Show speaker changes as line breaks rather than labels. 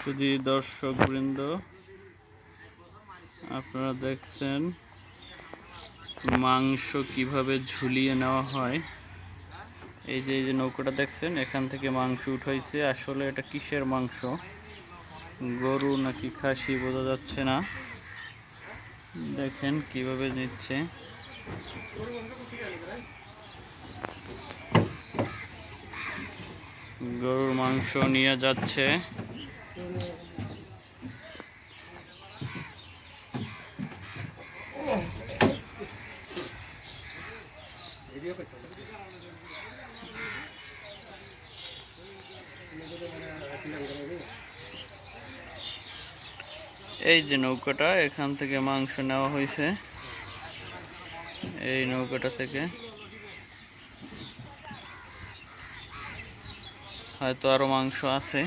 শুধু দর্শক বৃন্দ আপনারা দেখছেন মাংস কীভাবে ঝুলিয়ে নেওয়া হয়। এই যে এই যে নৌকাটা দেখছেন, এখান থেকে মাংস উঠাইছে। আসলে এটা কিসের মাংস? গরু নাকি খাসি, বোঝা যাচ্ছে না। দেখেন কীভাবে নিচ্ছে। গরুর মাংস নিয়ে যাচ্ছে। এই যে নৌকাটা, এখান থেকে মাংস নেওয়া হয়েছে এই নৌকাটা থেকে। হয়তো আরও মাংস আছে।